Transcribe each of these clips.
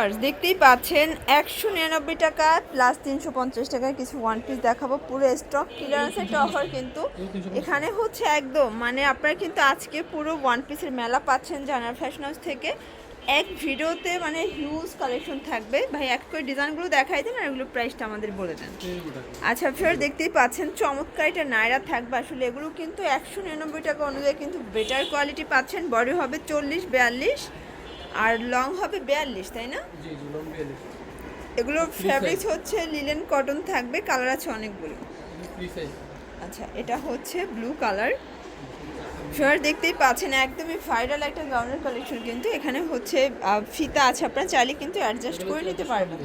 Viewers, দেখতেই পাচ্ছেন, একশো নিরানব্বই টাকা প্লাস তিনশো পঞ্চাশ টাকায় কিছু ওয়ান পিস দেখাবো। পুরো স্টক ক্লিয়ারেন্স একটা অফার কিন্তু এখানে হচ্ছে একদম। মানে আপনারা কিন্তু আজকে পুরো ওয়ান পিসের মেলা পাচ্ছেন জানার ফ্যাশন হাউস থেকে। এক ভিডিওতে মানে হিউজ কালেকশন থাকবে। ভাই, এক করে ডিজাইনগুলো দেখাই দেন আর এগুলো প্রাইসটা আমাদের বলে দেন। আচ্ছা ফের দেখতেই পাচ্ছেন, চমৎকার এটা নায়রা থাকবে। আসলে এগুলো কিন্তু একশো নিরানব্বই টাকা অনুযায়ী কিন্তু বেটার কোয়ালিটি পাচ্ছেন। বডি হবে চল্লিশ, বিয়াল্লিশ। আর লং হবে বিয়াল্লিশ তাই না? এগুলোর ফ্যাব্রিক্স হচ্ছে লিলেন কটন থাকবে কালার আছে অনেকগুলো। আচ্ছা এটা হচ্ছে ব্লু কালার ফেয়ার দেখতেই পাচ্ছেন একদমই ভাইরাল একটা গাউনের কালেকশন কিন্তু এখানে হচ্ছে ফিতা আছে আপনারা চাইলে কিন্তু অ্যাডজাস্ট করে নিতে পারবেন।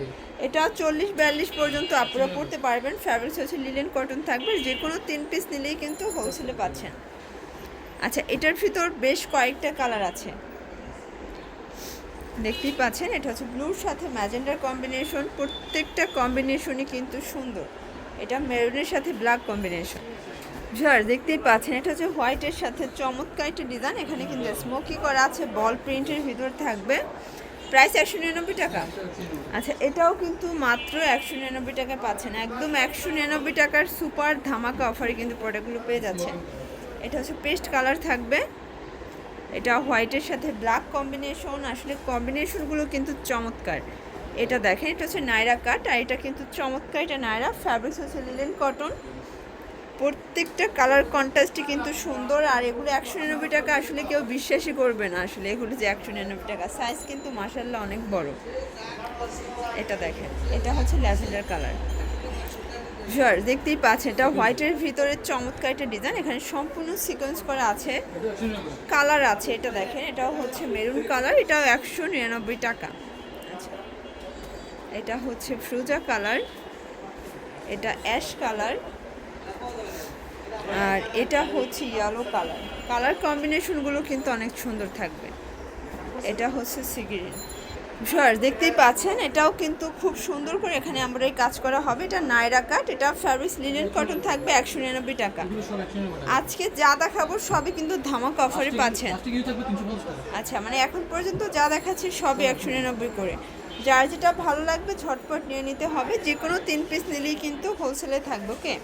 এটা চল্লিশ বিয়াল্লিশ পর্যন্ত আপনারা পড়তে পারবেন ফ্যাব্রিক্স হচ্ছে লিলেন কটন থাকবে যে কোনো তিন পিস নিলেই কিন্তু হোলসেলে পাচ্ছেন। আচ্ছা এটার ভিতর বেশ কয়েকটা কালার আছে। দেখতেই পাচ্ছেন, এটা হচ্ছে ব্লুর সাথে ম্যাজেন্ডার কম্বিনেশন, প্রত্যেকটা কম্বিনেশনই কিন্তু সুন্দর। এটা মেরুনের সাথে ব্ল্যাক কম্বিনেশন। ঝার দেখতেই পাচ্ছেন, এটা হচ্ছে হোয়াইটের সাথে চমৎকার একটা ডিজাইন, এখানে কিন্তু স্মোকি করা আছে, বল প্রিন্টের ভিতর থাকবে। প্রাইস একশো নিরানব্বই টাকা। আচ্ছা এটাও কিন্তু মাত্র একশো নিরানব্বই টাকা পাচ্ছেন। একদম একশো নিরানব্বই টাকার সুপার ধামাকা অফারে কিন্তু প্রোডাক্টগুলো পেয়ে যাচ্ছেন। এটা হচ্ছে পেস্ট কালার থাকবে। এটা হোয়াইটের সাথে ব্ল্যাক কম্বিনেশন। আসলে কম্বিনেশনগুলো কিন্তু চমৎকার। এটা দেখেন, এটা হচ্ছে নায়রা কাট আর এটা কিন্তু চমৎকার। এটা নায়রা ফ্যাব্রিক্স হচ্ছে লিলেন কটন। প্রত্যেকটা কালার কন্ট্রাস্টই কিন্তু সুন্দর আর এগুলো একশো নিরানব্বই টাকা আসলে কেউ বিশ্বাসই করবে না। আসলে এগুলো যে একশো নিরানব্বই টাকা সাইজ কিন্তু মাসাল্লাহ অনেক বড়। এটা দেখেন, এটা হচ্ছে ল্যাভেন্ডার কালার। শিওর দেখতেই পাচ্ছেন, এটা হোয়াইটের ভিতরে চমৎকার একটা ডিজাইন এখানে সম্পূর্ণ সিকোয়েন্স করা আছে। এটা কালার আছে, এটা দেখেন, এটাও হচ্ছে মেরুন কালার এটাও একশো নিরানব্বই টাকা। আচ্ছা এটা হচ্ছে ফ্রুজা কালার এটা অ্যাশ কালার আর এটা হচ্ছে ইয়েলো কালার কালার কম্বিনেশনগুলো কিন্তু অনেক সুন্দর থাকবে। এটা হচ্ছে সিগ্রিন সর দেখতেই পাচ্ছেন এটাও কিন্তু খুব সুন্দর করে এখানে আমরা এই কাজ করা হবে। এটা নাইরা কাট এটা ফ্যাব্রিক্স লিনেন কটন থাকবে একশো নিরানব্বই টাকা। আজকে যা দেখাবো সবই কিন্তু ধামাক অফারে পাচ্ছেন। আচ্ছা মানে এখন পর্যন্ত যা দেখাচ্ছি সবই একশো নিরানব্বই করে। যার যেটা ভালো লাগবে ঝটপট নিয়ে নিতে হবে। যে কোনো তিন পিস নিলেই কিন্তু হোলসেলে থাকবে ওকে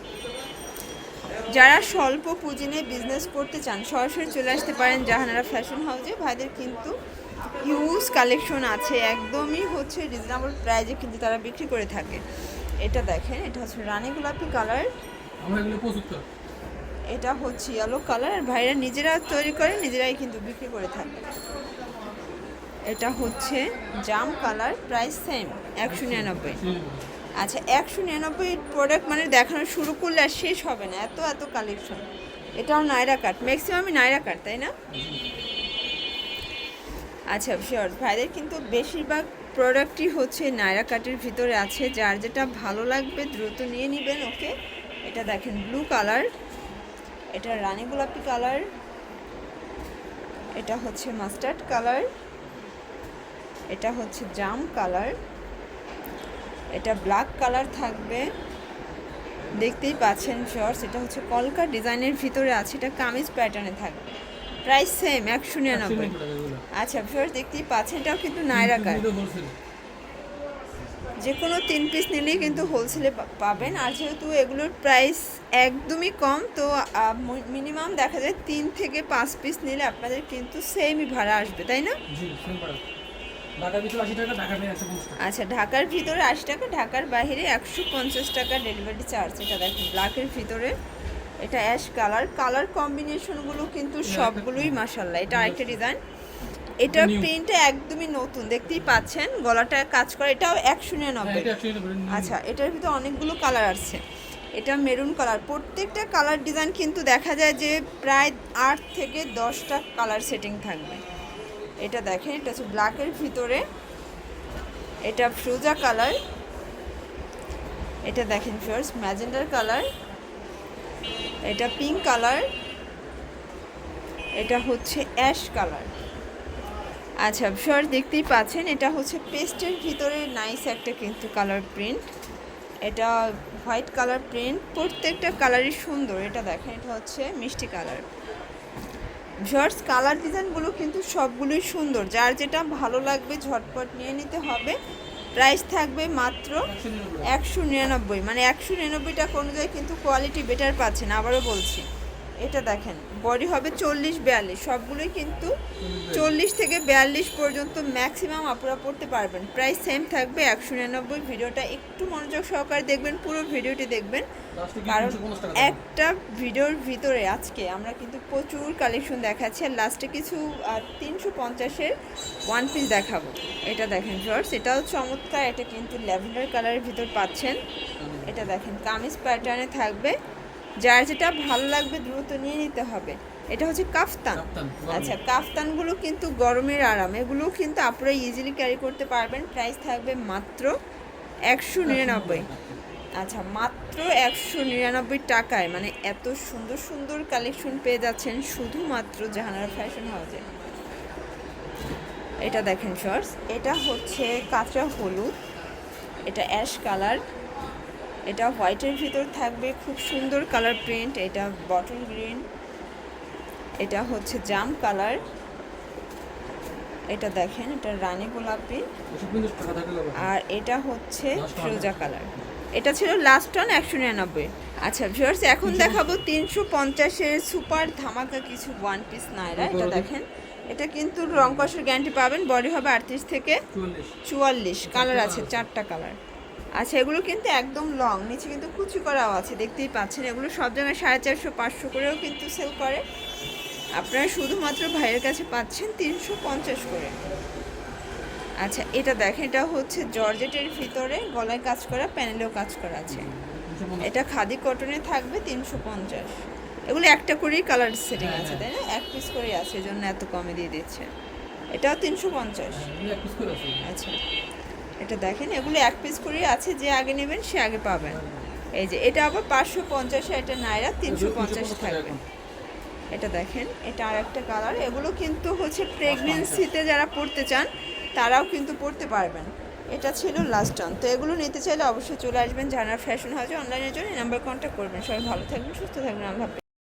যারা স্বল্প পুঁজি নিয়ে বিজনেস করতে চান সরাসরি চলে আসতে পারেন জাহানারা ফ্যাশন হাউসে ভাইদের কিন্তু হিউজ কালেকশন আছে একদমই হচ্ছে রিজনেবল প্রাইজে কিন্তু তারা বিক্রি করে থাকে। এটা দেখেন এটা হচ্ছে রানী গোলাপি কালার এটা হচ্ছে ইয়েলো কালার আর ভাইরা নিজেরা তৈরি করে নিজেরাই কিন্তু বিক্রি করে থাকে। এটা হচ্ছে জাম কালার প্রাইস সেম একশো নিরানব্বই। আচ্ছা একশো নিরানব্বই প্রোডাক্ট মানে দেখানো শুরু করলে আর শেষ হবে না এত এত কালেকশন এটাও নাইরা কাট ম্যাক্সিমামই নাইরা কাট তাই না? আচ্ছা শিওর ভাইদের কিন্তু বেশিরভাগ প্রোডাক্টই হচ্ছে নায়রা কাটের ভিতরে আছে। যার যেটা ভালো লাগবে দ্রুত নিয়ে নেবেন, ওকে? এটা দেখেন ব্লু কালার এটা রানী গোলাপি কালার এটা হচ্ছে মাস্টার্ড কালার এটা হচ্ছে জাম কালার এটা ব্ল্যাক কালার থাকবে। দেখতেই পাচ্ছেন শর্টস এটা হচ্ছে কলকা ডিজাইনের ভিতরে আছে। এটা কামিজ প্যাটার্নে থাকবে। প্রাইস সেম একশো নিরানব্বই। আচ্ছা শর্টস দেখতেই পাচ্ছেন এটাও কিন্তু নায়রা কাট যে কোনো তিন পিস নিলেই কিন্তু হোলসেলে পাবেন। আর যেহেতু এগুলোর প্রাইস একদমই কম তো মিনিমাম দেখা যায় তিন থেকে পাঁচ পিস নিলে আপনাদের কিন্তু সেমই ভাড়া আসবে তাই না? আচ্ছা ঢাকার ভিতরে আশি টাকা ঢাকার বাইরে একশো পঞ্চাশ টাকা ডেলিভারি চার্জ এটা দেখুন ব্ল্যাকের ভিতরে। এটা অ্যাশ কালার কালার কম্বিনেশনগুলো কিন্তু সবগুলোই মাসাল্লাহ এটা আরেকটা ডিজাইন এটার New. প্রিন্টটা একদমই নতুন দেখতেই পাচ্ছেন। গলাটা কাজ করে এটাও একশো হ্যাঁ, নিরানব্বই এটা নিরানব্বই। আচ্ছা এটার ভিতরে অনেকগুলো কালার আছে। এটা মেরুন কালার প্রত্যেকটা কালার ডিজাইন কিন্তু দেখা যায় যে প্রায় আট থেকে দশটা কালার সেটিং থাকবে। এটা দেখেন এটা হচ্ছে ব্ল্যাকের ভিতরে। এটা ফ্রোজা কালার এটা দেখেন ফার্স্ট ম্যাজেন্ডার কালার এটা পিঙ্ক কালার এটা হচ্ছে অ্যাশ কালার আচ্ছা সর দেখতেই পাচ্ছেন, এটা হচ্ছে পেস্টের ভিতরে নাইস একটা কিন্তু কালার প্রিন্ট এটা হোয়াইট কালার প্রিন্ট প্রত্যেকটা কালারই সুন্দর। এটা দেখেন, এটা হচ্ছে মিষ্টি কালার ভিউয়ার্স কালার ডিজাইনগুলো কিন্তু সবগুলোই সুন্দর। যার যেটা ভালো লাগবে ঝটপট নিয়ে নিতে হবে। প্রাইস থাকবে মাত্র একশো নিরানব্বই। মানে একশো নিরানব্বই টাকা অনুযায়ী কিন্তু কোয়ালিটি বেটার পাচ্ছেন, আবারও বলছি। এটা দেখেন বডি হবে চল্লিশ বিয়াল্লিশ সবগুলোই কিন্তু চল্লিশ থেকে বিয়াল্লিশ পর্যন্ত ম্যাক্সিমাম আপনারা পড়তে পারবেন। প্রাইস সেম থাকবে একশো নিরানব্বই ভিডিওটা একটু মনোযোগ সহকারে দেখবেন পুরো ভিডিওটি দেখবেন। কারণ একটা ভিডিওর ভিতরে আজকে আমরা কিন্তু প্রচুর কালেকশন দেখাচ্ছি আর লাস্টে কিছু তিনশো পঞ্চাশের ওয়ান পিস দেখাবো। এটা দেখেন জর্জ এটাও চমৎকার এটা কিন্তু ল্যাভেন্ডার কালারের ভিতর পাচ্ছেন। এটা দেখেন কামিজ প্যাটার্নে থাকবে। যার যেটা ভালো লাগবে দ্রুত নিয়ে নিতে হবে। এটা হচ্ছে কাফতান। আচ্ছা কাফতানগুলো কিন্তু গরমের আরাম। এগুলো কিন্তু আপনারা ইজিলি ক্যারি করতে পারবেন। প্রাইস থাকবে মাত্র একশো নিরানব্বই। আচ্ছা মাত্র একশো নিরানব্বই টাকায়। মানে এত সুন্দর সুন্দর কালেকশন পেয়ে যাচ্ছেন শুধুমাত্র জাহানারা ফ্যাশন হাউসে এটা দেখেন শর্টস এটা হচ্ছে কাঁচা হলুদ। এটা অ্যাশ কালার এটা হোয়াইটের ভিতর থাকবে খুব সুন্দর কালার প্রিন্ট এটা বটল গ্রিন এটা হচ্ছে জাম কালার এটা দেখেন এটা রানী গোলাপি। আর এটা হচ্ছে. ফিরোজা কালার এটা ছিল লাস্ট অন একশো নিরানব্বই। আচ্ছা ভিউয়ার্স এখন দেখাবো তিনশো পঞ্চাশের সুপার ধামাকা কিছু ওয়ান পিস নাইরা এটা দেখেন। এটা কিন্তু রং কষের গ্যারান্টি পাবেন বডি হবে আটত্রিশ থেকে চুয়াল্লিশ। কালার আছে চারটা কালার আচ্ছা এগুলো কিন্তু একদম লং নিচে কিন্তু কুচি করাও আছে দেখতেই পাচ্ছেন। এগুলো সব জায়গায় সাড়ে চারশো পাঁচশো করেও কিন্তু সেল করে। আপনারা শুধুমাত্র ভাইয়ের কাছে পাচ্ছেন তিনশো পঞ্চাশ করে। আচ্ছা এটা দেখেন এটা হচ্ছে জর্জেটের ভিতরে গলায় কাজ করা প্যানেলেও কাজ করা আছে। এটা খাদি কটনে থাকবে তিনশো পঞ্চাশ। এগুলো একটা করেই কালার সেটিং হ্যাঁ, আছে হ্যাঁ। তাই না? এক পিস করেই আছে এই জন্য এত কমে দিয়ে দিচ্ছে। এটাও তিনশো পঞ্চাশ। আছে। আচ্ছা। এটা দেখেন এগুলো এক পিস করেই আছে যে আগে নেবেন সে আগে পাবেন। এই যে এটা আবার পাঁচশো পঞ্চাশে এটা নাইরা তিনশো পঞ্চাশ থাকবে। এটা দেখেন এটা আর একটা কালার এগুলো কিন্তু হচ্ছে প্রেগনেন্সিতে যারা পড়তে চান তারাও কিন্তু পড়তে পারবেন। এটা ছিল লাস্ট টান তো এগুলো নিতে চাইলে অবশ্যই চলে আসবেন জানার ফ্যাশন হাউসে অনলাইনের জন্য এই নাম্বার কন্ট্যাক্ট করবেন। সবাই ভালো থাকবেন সুস্থ থাকবেন আল্লাহ